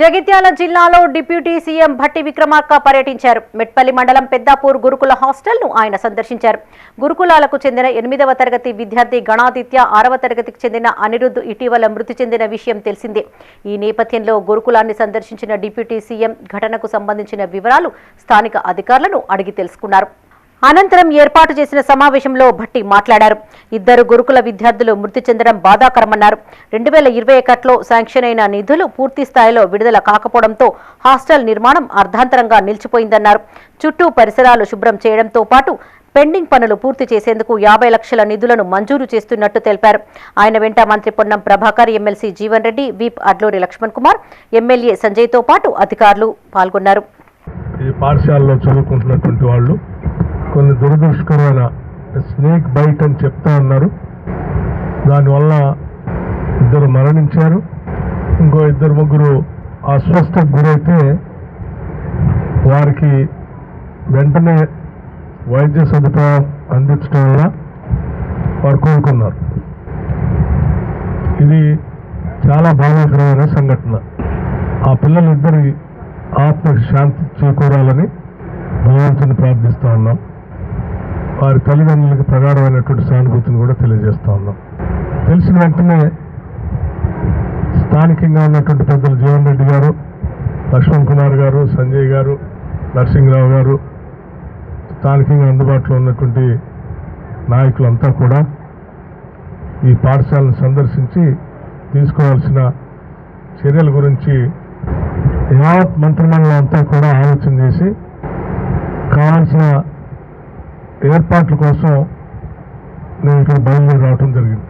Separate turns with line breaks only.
జగిత్యాల జిల్లాలో deputy CM Bhatti Vikramarka పర్యటించారు. మెట్పల్లి మండలం పెద్దాపూర్ గురుకుల హాస్టల్ను ఆయన సందర్శించారు. గురుకులాలకు చెందిన ఎనిమిదవ తరగతి విద్యార్థి గణాదిత్య ఆరవ తరగతికి చెందిన అనిరుద్ధ్ ఇటీవల మృతి చెందిన విషయం తెలిసిందే. ఈ నేపథ్యంలో గురుకులాన్ని సందర్శించిన డిప్యూటీ సీఎం ఘటనకు సంబంధించిన వివరాలు స్థానిక అధికారులను అడిగి తెలుసుకున్నారు. అనంతరం ఏర్పాటు చేసిన సమావేశంలో భట్టి మాట్లాడారు. ఇద్దరు గురుకుల విద్యార్థులు మృతి చెందడం బాధాకరమన్నారు. రెండు వేల ఇరవై ఒకటిలో శాంక్షన్ అయిన నిధులు పూర్తి స్థాయిలో విడుదల కాకపోవడంతో హాస్టల్ నిర్మాణం అర్ధాంతరంగా నిలిచిపోయిందన్నారు. చుట్టూ పరిసరాలు శుభ్రం చేయడంతో పాటు పెండింగ్ పనులు పూర్తి చేసేందుకు యాభై లక్షల నిధులను మంజూరు చేస్తున్నట్టు తెలిపారు. ఆయన వెంట మంత్రి Ponnam Prabhakar MLC Jeevan Reddy whip Adluri Laxman Kumar MLA సంజయ్తో పాటు అధికారులు పాల్గొన్నారు.
ఈ పాఠశాలలో చదువుకుంటున్నటువంటి వాళ్ళు కొన్ని దురదృష్టకరమైన స్నేక్ బైట్ అని చెప్తా ఉన్నారు. దానివల్ల ఇద్దరు మరణించారు. ఇంకో ఇద్దరు ముగ్గురు అస్వస్థకు గురైతే వారికి వెంటనే వైద్య సదుపాయం అందించడం వల్ల వారు కోరుకున్నారు ఇది చాలా బాధాకరమైన సంఘటన. ఆ పిల్లలిద్దరి ఆత్మకి శాంతి చేకూరాలని భగవంతుని ప్రార్థిస్తూ ఉన్నాం. వారి తల్లిదండ్రులకు ప్రగాఢమైనటువంటి సానుభూతిని కూడా తెలియజేస్తూ ఉన్నాం. తెలిసిన వెంటనే స్థానికంగా ఉన్నటువంటి పెద్దలు జీవన్ రెడ్డి గారు లక్ష్మణ్ కుమార్ గారు సంజయ్ గారు నరసింహరావు గారు స్థానికంగా అందుబాటులో ఉన్నటువంటి నాయకులంతా కూడా ఈ పాఠశాలను సందర్శించి తీసుకోవాల్సిన చర్యల గురించి యావత్ మంత్రిమండలం అంతా కూడా ఆలోచన చేసి కావాల్సిన ఏర్పాట్ల కోసం నేను ఇక్కడ బయలుదేరి రావటం జరిగింది.